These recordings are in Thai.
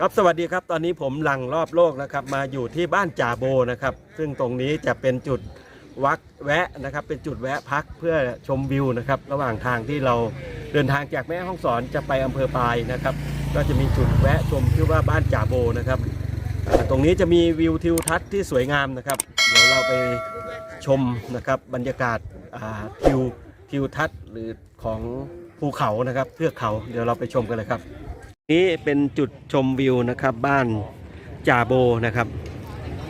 ครับสวัสดีครับตอนนี้ผมหลังรอบโลกนะครับ มาอยู่ที่บ้านจ่าโบนะครับ ซึ่งตรงนี้จะเป็นจุดวักแวะนะครับ เป็นจุดแวะพักเพื่อชมวิวนะครับ ระหว่างทางที่เราเดินทางจากแม่ฮ่องสอนจะไปอำเภอปายนะครับ ก็จะมีจุดแวะชมชื่อว่าบ้านจ่าโบนะครับ ตรงนี้จะมีวิวทิวทัศน์ที่สวยงามนะครับเดี๋ยวเราไปชมนะครับบรรยากาศาทิวทิวทัศน์หรือของภูเขานะครับเทือกเขาเดี๋ยวเราไปชมกันเลยครับ นี้เป็นจุดชมวิวนะครับบ้านจาโบนะครับ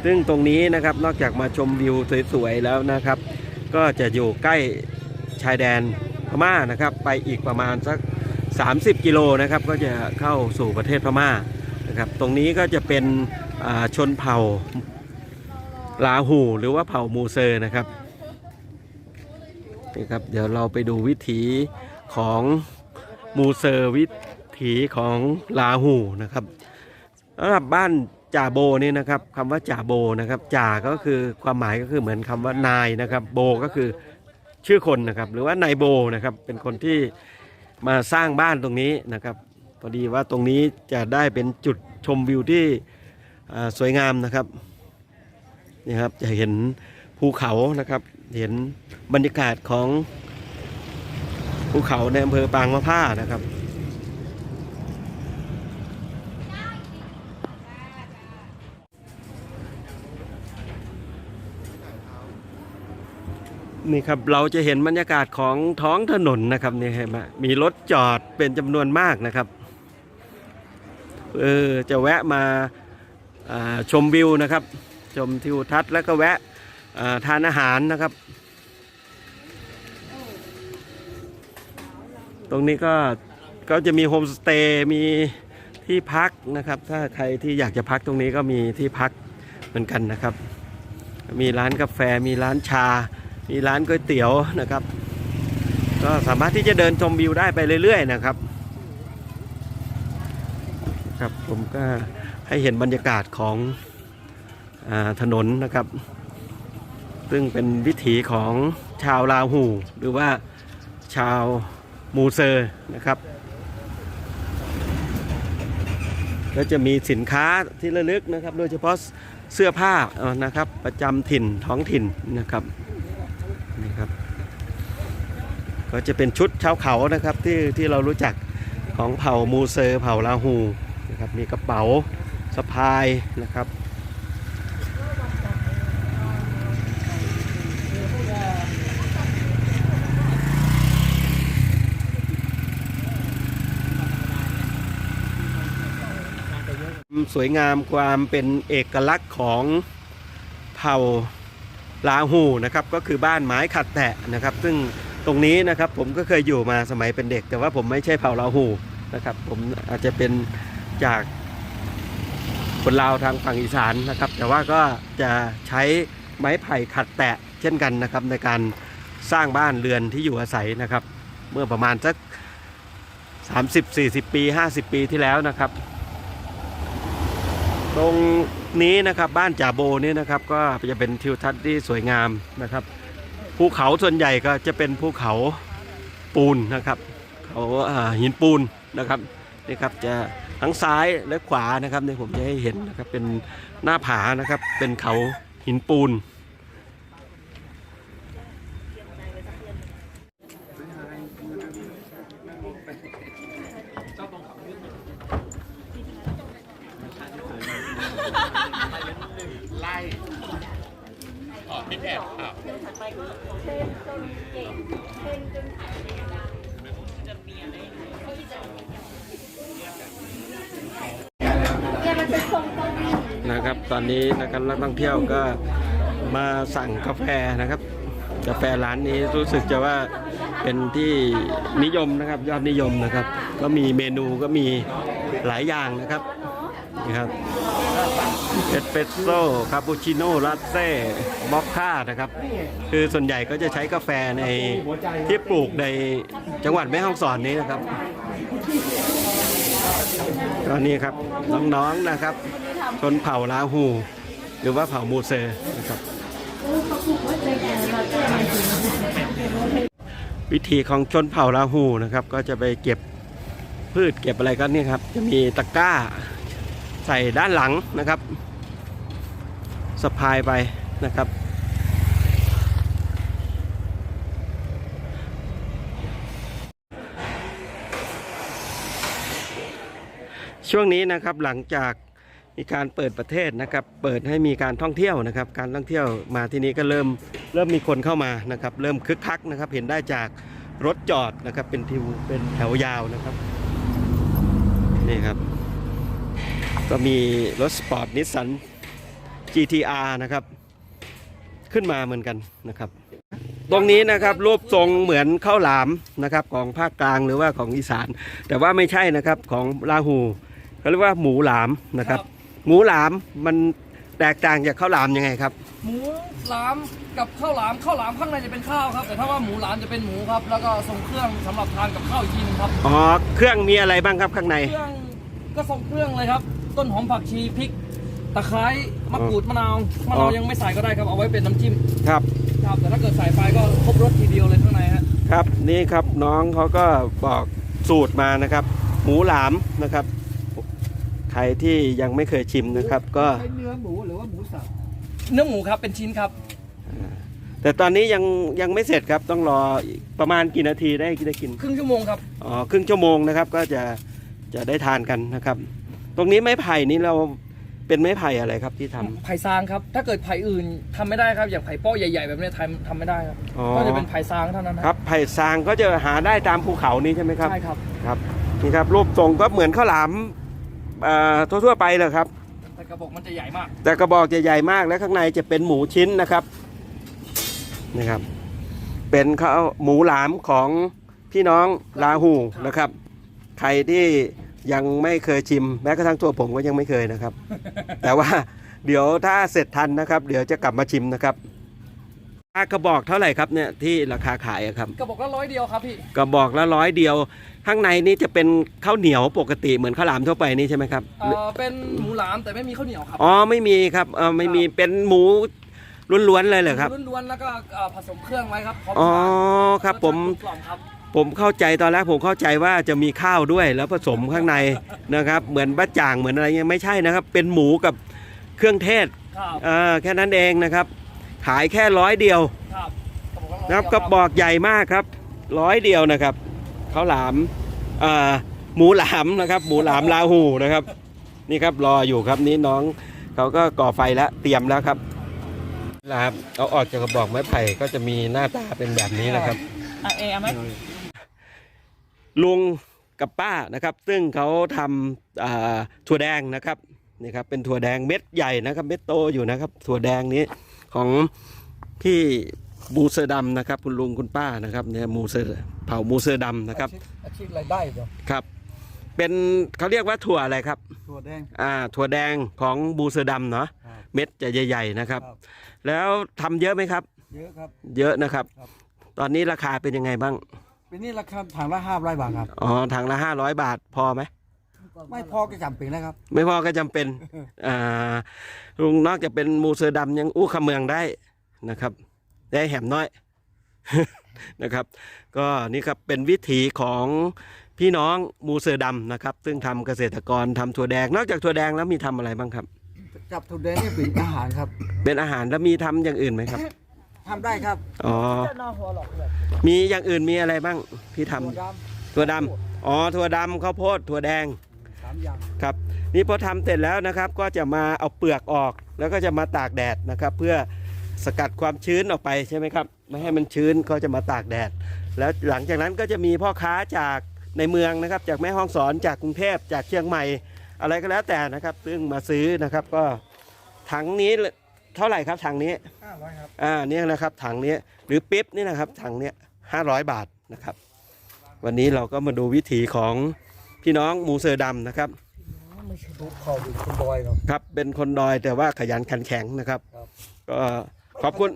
ซึ่งตรงนี้นะครับนอกจากมาชมวิวสวยๆแล้วนะครับ ก็จะอยู่ใกล้ชายแดนพม่านะครับ ไปอีกประมาณสัก 30 กิโลนะครับ ก็จะเข้าสู่ประเทศพม่านะครับ ตรงนี้ก็จะเป็นชนเผ่าลาหูหรือว่าเผ่ามูเซอร์นะครับนี่ครับเดี๋ยวเราไปดูวิถีของมูเซอร์วิ ถีของลาหูนะครับสำหรับบ้านจ่าโบนี่นะครับคำว่าจ่าโบนะครับจ่าก็คือความหมายก็คือเหมือนคำว่านายนะครับ โบก็คือชื่อคนนะครับ หรือว่านายโบนะครับเป็นคนที่มาสร้างบ้านตรงนี้นะครับพอดีว่าตรงนี้จะได้เป็นจุดชมวิวที่สวยงามนะครับนี่ครับจะเห็นภูเขานะครับ เห็นบรรยากาศของภูเขาในอำเภอปางมะผ้านะครับ นี่ครับเราจะเห็นบรรยากาศของท้องถนนนะครับนี่เห็นไหมมีรถจอดเป็นจำนวนมากนะครับเออจะแวะมาาชมวิวนะครับ ชมทิวทัศน์แล้วก็แวะาทานอาหารนะครับ ตรงนี้ก็ก็จะมีโฮมสเตย์มีที่พักนะครับ ถ้าใครที่อยากจะพักตรงนี้ก็มีที่พักเหมือนกันนะครับ มีร้านกาแฟมีร้านชา มีร้านก๋วยเตี๋ยวนะครับ ก็สามารถที่จะเดินชมวิวได้ไปเรื่อย ๆ นะครับ ครับผมก็ให้เห็นบรรยากาศของอถนนนะครับ ซึ่งเป็นวิถีของชาวลาหูหรือว่าชาวมูเซอร์นะครับก็จะมีสินค้าที่ระลึกนะครับ โดยเฉพาะเสื้อผ้านะครับประจำถิ่นท้องถิ่นนะครับ นี่ครับ ก็จะเป็นชุดชาวเขานะครับที่ที่เรารู้จักของเผ่ามูเซอร์เผ่าลาหูนะครับมีกระเป๋าสะพายนะครับสวยงามความเป็นเอกลักษณ์ของเผ่าลาหูนะครับ ก็คือบ้านไม้ขัดแตะนะครับ ซึ่ง ตรงนี้นะครับผมก็เคยอยู่มาสมัยเป็นเด็ก แต่ว่าผมไม่ใช่เผ่าลาหูนะครับ ผมอาจจะเป็นจากคนลาวทางฝั่งอีสานนะครับ แต่ว่าก็จะใช้ไม้ไผ่ขัดแตะเช่นกันนะครับ ในการสร้างบ้านเรือนที่อยู่อาศัยนะครับ เมื่อประมาณสัก 30-40 ปี 50 ปีที่แล้วนะครับ ตรงนี้นะครับบ้านจ่าโบนี่นะครับ ก็จะเป็นทิวทัศน์ที่สวยงามนะครับ ภูเขาส่วนใหญ่ก็จะเป็นภูเขาปูนนะครับเขาหินปูนนะครับนี่ครับจะทั้งซ้ายและขวานะครับเนี่ยผมจะให้เห็นนะครับเป็นหน้าผานะครับเป็นเขาหินปูน ไล่อ๋อพี่แอบ ครับนะครับ ตอนนี้นะครับนักท่องเที่ยวก็มาสั่งกาแฟนะครับ กาแฟร้านนี้รู้สึกจะว่าเป็นที่นิยมนะครับ ยอดนิยมนะครับ ก็มีเมนูก็มีหลายอย่างนะครับนี่ครับ เอสเปรสโซ่คาปูชิโน่ลาเต้มอคค่านะครับ คือส่วนใหญ่ก็จะใช้กาแฟในที่ปลูกในจังหวัดแม่ฮ่องสอนนี้นะครับก็นี่ครับน้องๆนะครับ ชนเผ่าลาหู หรือว่าเผ่ามูเซนะครับ วิธีของชนเผ่าลาหูนะครับ ก็จะไปเก็บพืชเก็บอะไรกันนี่ครับ จะมีตะกร้า ใส่ด้านหลังนะครับสะพายไปนะครับ ช่วงนี้นะครับหลังจากมีการเปิดประเทศนะครับ เปิดให้มีการท่องเที่ยวนะครับ การท่องเที่ยวมาที่นี้ก็เริ่มเริ่มมีคนเข้ามานะครับ เริ่มคึกคักนะครับ เห็นได้จากรถจอดนะครับ เป็นทิวเป็นแถวยาวนะครับ นี่ครับ ก็มีรถสปอร์ตนิสสัน GTR นะครับ ขึ้นมาเหมือนกันนะครับ ตรงนี้นะครับรูปทรงเหมือนข้าวหลามนะครับของภาคกลางหรือว่าของอีสาน แต่ว่าไม่ใช่นะครับของลาหูเขาเรียกว่าหมูหลามนะครับ หมูหลามมันแตกต่างจากข้าวหลามยังไงครับ หมูหลามกับข้าวหลามข้าวหลามข้างในจะเป็นข้าวครับ แต่ถ้าว่าหมูหลามจะเป็นหมูครับ แล้วก็ทรงเครื่องสำหรับทานกับข้าวอีกทีหนึงครับ อ๋อเครื่องมีอะไรบ้างครับข้างใน เครื่องก็ทรงเครื่องเลยครับ ต้นหอมผักชีพริกตะไคร้มะกรูดมะนาวมะนาวยังไม่ใส่ก็ได้ครับเอาไว้เป็นน้ำจิ้มครับ ครับแต่ถ้าเกิดใส่ไปก็ครบรสทีเดียวเลยข้างในฮะครับนี่ครับน้องเขาก็บอกสูตรมานะครับ หมูหลามนะครับ ใครที่ยังไม่เคยชิมนะครับ ก็ ใช้เนื้อหมูหรือว่าหมูสับเนื้อหมูครับเป็นชิ้นครับ แต่ตอนนี้ยังยังไม่เสร็จครับต้องรออีกประมาณกี่นาทีได้ได้กินครึ่งชั่วโมงครับ อ๋อครึ่งชั่วโมงนะครับก็จะจะได้ทานกันนะครับ ตรงนี้ไม้ไผ่นี้เราเป็นไม้ไผ่อะไรครับที่ทำ ไผ่ซางครับ ถ้าเกิดไผ่อื่นทำไม่ได้ครับอย่างไผ่ป้อใหญ่ๆ แบบนี้ทำทำไม่ได้ครับอ๋อ ก็จะเป็นไผ่ซางเท่านั้นครับไผ่ซางก็จะหาได้ตามภูเขานี้ใช่ไหมครับ ใช่ครับครับนี่ครับรูปทรงก็เหมือนข้าวหลามเอ่อทั่วๆไปเลยครับ แต่กระบอกมันจะใหญ่มากแต่กระบอกจะใหญ่มากและข้างในจะเป็นหมูชิ้นนะครับนี่ครับ เป็นข้าวหมูหลามของพี่น้องลาหูนะครับ ใครที่ ยังไม่เคยชิมแม้กระทั่งตัวผมก็ยังไม่เคยนะครับ แต่ว่าเดี๋ยวถ้าเสร็จทันนะครับ เดี๋ยวจะกลับมาชิมนะครับค่ากระบอกเท่าไหร่ครับเนี่ยที่ราคาขายอะครับกระบอกละร้อยเดียวครับพี่กระบอกละร้อยเดียว ข้างในนี่จะเป็นข้าวเหนียวปกติเหมือนข้าวหลามทั่วไปนี่ใช่ไหมครับเออเป็นหมูหลามแต่ไม่มีข้าวเหนียวครับอ๋อไม่มีครับเออไม่มีเป็นหมูล้วนๆเลยเหรอครับล้วนๆแล้วก็เอ่อผสมเครื่องไว้ครับพร้อมอ๋อทานครับผมสชาติกลมครับ ผมเข้าใจตอนแรกผมเข้าใจว่าจะมีข้าวด้วยแล้วผสมข้างในนะครับ เหมือนบะจ่างเหมือนอะไรเงี้ยไม่ใช่นะครับ เป็นหมูกับเครื่องเทศครับเออแค่นั้นเองนะครับ ขายแค่ร้อยเดียวครับนะครับกระบอกใหญ่มากครับร้อยเดียวนะครับข้าวหลามเอ่อหมูหลามนะครับ หมูหลามลาหูนะครับ นี่ครับรออยู่ครับนี่น้องเขาก็ก่อไฟแล้วเตรียมแล้วครับลาบเอาออกจากกระบอกไม้ไผ่ก็จะมีหน้าตาเป็นแบบนี้นะครับอะเอเอาไหม ลุงกับป้านะครับ ซึ่งเขาทำอ่าถั่วแดงนะครับนี่ครับเป็นถั่วแดงเม็ดใหญ่นะครับ เม็ดโตอยู่นะครับ ถั่วแดงนี้ของพี่มูเซอร์ดำนะครับ คุณลุงคุณป้านะครับเนี่ยมูเซอร์เผ่ามูเซอร์ดำนะครับอาชีพรายได้เหรอครับ เป็นเขาเรียกว่าถั่วอะไรครับ ถั่วแดงอ่าถั่วแดงของมูเซอร์ดำเนาะครับเม็ดจะใหญ่ ๆนะครับครับแล้วทำเยอะไหมครับ เยอะครับ เยอะนะครับครับตอนนี้ราคาเป็นยังไงบ้าง ปีนี้ราคาถังละห้าร้อยบาทครับ อ๋อถังละห้าร้อยบาทพอไหม ไม่พอก็จำเป็นนะครับ ไม่พอก็จำเป็น อ่า ลุงนอกจากเป็นมูเซอร์ดำยังอู้คำเมืองได้นะครับ ได้แหมน้อย นะครับ ก็นี่ครับเป็นวิถีของพี่น้องมูเซอร์ดำนะครับ ซึ่งทำเกษตรกรทำถั่วแดง นอกจากถั่วแดงแล้วมีทำอะไรบ้างครับ จับถั่วแดงนี่เป็นอาหารครับ เป็นอาหารแล้วมีทำอย่างอื่นไหมครับ ทำได้ครับอ๋อน่าหัวหลอกเลยมีอย่างอื่นมีอะไรบ้างที่ทำถั่วดถั่วดำอ๋อถั่วดำข้าวโพดถั่วแดงำสามอย่างครับ นี่พอทำเสร็จแล้วนะครับ ก็จะมาเอาเปลือกออก แล้วก็จะมาตากแดดนะครับ เพื่อสกัดความชื้นออกไปใช่ไหมครับไม่ให้มันชื้นก็จะมาตากแดด แล้วหลังจากนั้นก็จะมีพ่อค้าจากในเมืองนะครับ จากแม่ฮ่องสอนจากกรุงเทพจากเชียงใหม่ อะไรก็แล้วแต่นะครับ ซึ่งมาซื้อนะครับก็ถังนี้ เท่าไหร่ครับถังนี้ห้าร้อยครับอ่าเนี่ยนะครับถังนี้หรือปิ๊บนี่นะครับถังเนี้ยห้าร้อยบาทนะครับ วันนี้เราก็มาดูวิถีของพี่น้องหมูเซอร์ดำนะครับไม่ใช่ทุกเขาเป็นคนดอยเนาะครับเป็นคนดอยแต่ว่าขยันขันแข็งนะครับครับก็ขอบคุณ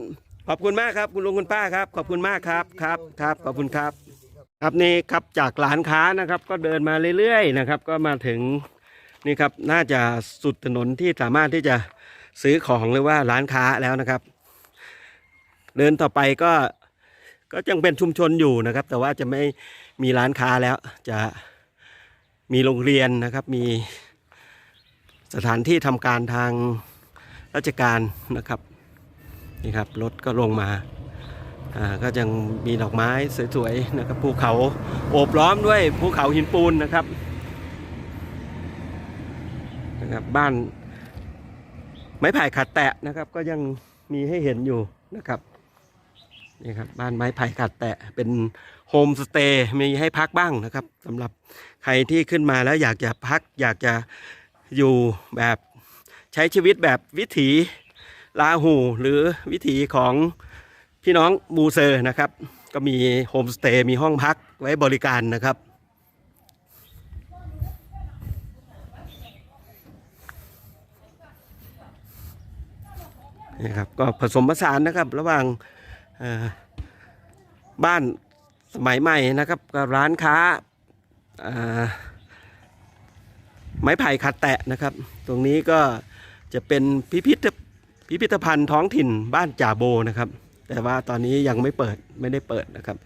ขอบคุณมากครับ คุณลุงคุณป้าครับ ขอบคุณมากครับครับครับขอบคุณครับ ครับนี่ครับจากร้านค้านะครับ ก็เดินมาเรื่อยๆนะครับ ก็มาถึงนี่ครับน่าจะสุดถนนที่สามารถที่จะ ซื้อของหรือว่าร้านค้าแล้วนะครับ เดินต่อไปก็ก็ยังเป็นชุมชนอยู่นะครับ แต่ว่าจะไม่มีร้านค้าแล้ว จะมีโรงเรียนนะครับ มีสถานที่ทำการทางราชการนะครับนี่ครับรถก็ลงมาอ่าก็ยังมีดอกไม้สวยๆนะครับภูเขาโอบล้อมด้วยภูเขาหินปูนนะครับนะครับบ้าน ไม้ไผ่ขัดแตะนะครับ ก็ยังมีให้เห็นอยู่นะครับนี่ครับบ้านไม้ไผ่ขัดแตะเป็นโฮมสเตย์มีให้พักบ้างนะครับสำหรับใครที่ขึ้นมาแล้วอยากจะพักอยากจะอยู่แบบใช้ชีวิตแบบวิถีลาหู หรือวิถีของพี่น้องมูเซอร์นะครับ ก็มีโฮมสเตย์มีห้องพักไว้บริการนะครับ นะครับก็ผสมผสานนะครับระหว่างบ้านสมัยใหม่นะครับกับร้านค้าไม้ไผ่ขัดแตะนะครับ ตรงนี้ก็จะเป็นพิพิธพิพิธภัณฑ์ท้องถิ่นบ้านจ่าโบนะครับ แต่ว่าตอนนี้ยังไม่เปิดไม่ได้เปิดนะครับ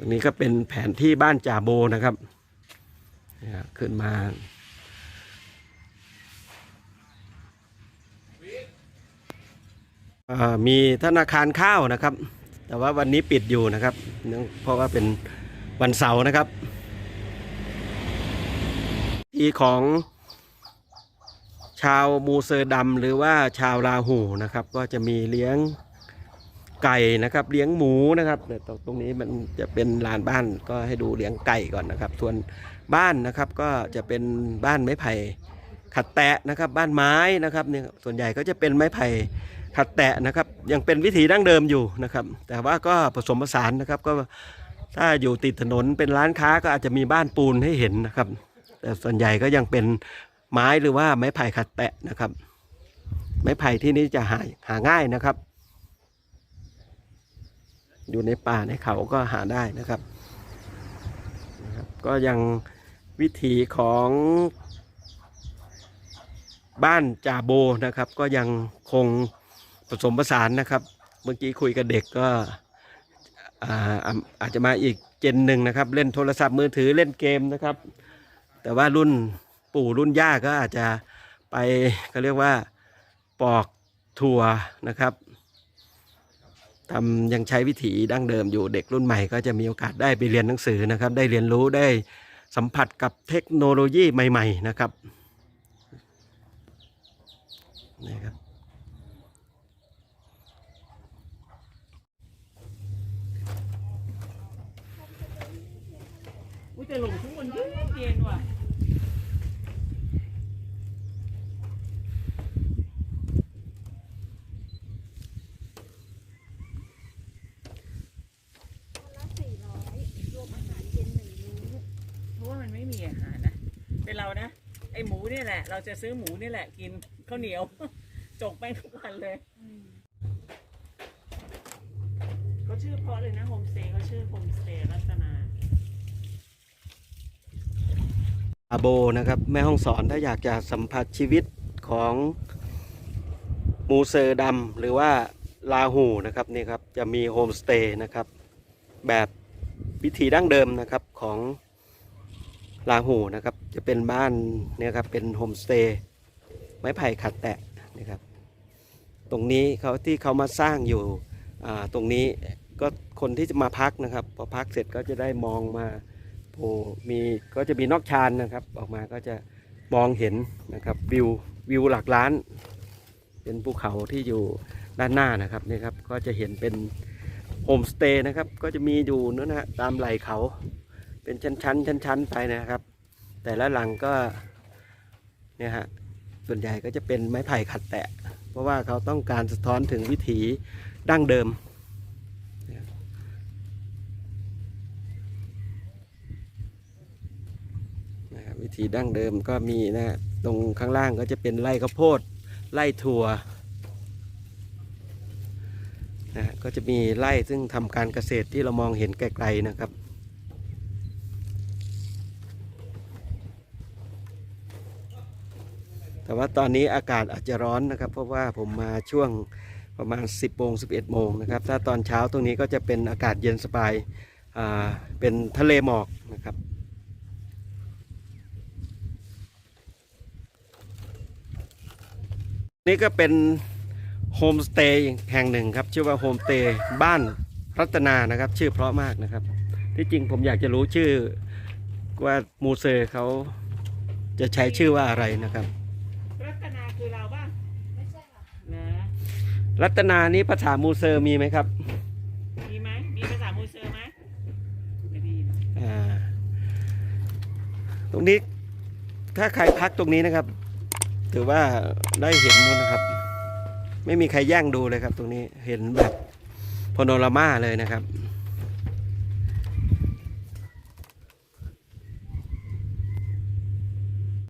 ตรงนี้ก็เป็นแผนที่บ้านจ่าโบนะครับนี่ยขึ้นมาเอ่อมีธนาคารข้าวนะครับ แต่ว่าวันนี้ปิดอยู่นะครับเนื่องเพราะว่าเป็นวันเสาร์นะครับ ที่ของชาวมูเซอร์ดำหรือว่าชาวลาหูนะครับ ก็จะมีเลี้ยง ไก่นะครับ เลี้ยงหมูนะครับต่ตรงตรงนี้มันจะเป็นลานบ้านก็ให้ดูเลี้ยงไก่ก่อนนะครับ ส่วนบ้านนะครับก็จะเป็นบ้านไม้ไผ่ขัดแตะนะครับบ้านไม้นะครับเนี่ยส่วนใหญ่ก็จะเป็นไม้ไผ่ขัดแตะนะครับ ยังเป็นวิถีดั้งเดิมอยู่นะครับ แต่ว่าก็ผสมผสานนะครับก็ถ้าอยู่ติดถนนเป็นร้านค้าก็อาจจะมีบ้านปูนให้เห็นนะครับ แต่ส่วนใหญ่ก็ยังเป็นไม้หรือว่าไม้ไผ่ขัดแตะนะครับ ไม้ไผ่ที่นี่จะหาหาง่ายนะครับ อยู่ในป่าในเขาก็หาได้นะครับนะครับ ก็ยังวิถีของบ้านจาโบนะครับ ก็ยังคงผสมผสานนะครับ เมื่อกี้คุยกับเด็กก็อาอาอาจจะมาอีกเจนหนึ่งนะครับ เล่นโทรศัพท์มือถือเล่นเกมนะครับ แต่ว่ารุ่นปู่รุ่นย่าก็อาจจะไปเขาเรียกว่าปอกถั่วนะครับ ทำยังใช้วิถีดั้งเดิมอยู่เด็กรุ่นใหม่ก็จะมีโอกาสได้ไปเรียนหนังสือนะครับ ได้เรียนรู้ได้สัมผัสกับเทคโนโลยีใหม่ ๆ นะครับนะครับอุ้ยแต่หลงทุกคนเย็นเย็นว่ะ เพราะว่ามัน ไม่มีอาหารนะเป็นเรานะไอหมูนี่แหละ เราจะซื้อหมูนี่แหละ กินข้าวเหนียว จกแป้งทุกวันเลยเขาชื่อเพราะเลยนะโฮมสเตย์เขาชื่อโฮมสเตย์รัตนาอาโบนะครับแม่ห้องสอนถ้าอยากจะสัมผัสชีวิตของมูเซอร์ดำหรือว่าลาหูนะครับนี่ครับจะมีโฮมสเตย์นะครับแบบวิธีดั้งเดิมนะครับของ ลาหูนะครับ จะเป็นบ้านเนี่ยครับเป็นโฮมสเตย์ไม้ไผ่ขัดแตะนะครับ ตรงนี้เขาที่เขามาสร้างอยู่ตรงนี้ก็คนที่จะมาพักนะครับ พอพักเสร็จก็จะได้มองมาโอ้มีก็จะมีนอกชานนะครับ ออกมาก็จะมองเห็นนะครับวิววิวหลักล้าน เป็นภูเขาที่อยู่ด้านหน้านะครับนี่ครับก็จะเห็นเป็นโฮมสเตย์นะครับ ก็จะมีอยู่นั่นนะฮะตามไหล่เขา เป็นชั้นๆชั้นๆไปนะครับ แต่ละหลังก็เนี่ยฮะส่วนใหญ่ก็จะเป็นไม้ไผ่ขัดแตะ เพราะว่าเขาต้องการสะท้อนถึงวิถีดั้งเดิมนะครับวิธีดั้งเดิมก็มีนะ ตรงข้างล่างก็จะเป็นไร่ข้าวโพด ไร่ถั่วนะฮะก็จะมีไร่ซึ่งทำการเกษตรที่เรามองเห็นไกลๆนะครับ แต่ว่าตอนนี้อากาศอาจจะร้อนนะครับ เพราะว่าผมมาช่วงประมาณ 10โมง11 โมงนะครับ ถ้าตอนเช้าตรงนี้ก็จะเป็นอากาศเย็นสบายาเป็นทะเลหมอกนะครับนี่ก็เป็นโฮมสเตย์แห่งหนึ่งครับ ชื่อว่าโฮมสเตย์บ้านรัตนานะครับ ชื่อเพราะมากนะครับ ที่จริงผมอยากจะรู้ชื่อว่ามูเซอร์เขาจะใช้ชื่อว่าอะไรนะครับ รัตนาคือเราบ้างไม่ใช่ค่ะนะ รัตนานี้ภาษามูเซอร์มีไหมครับ มีไหมมีภาษามูเซอร์ไหมไม่ดีนะอ่า ตรงนี้ถ้าใครพักตรงนี้นะครับ ถือว่าได้เห็นนู่นนะครับ ไม่มีใครแย่งดูเลยครับ ตรงนี้เห็นแบบโพโนรามาเลยนะครับ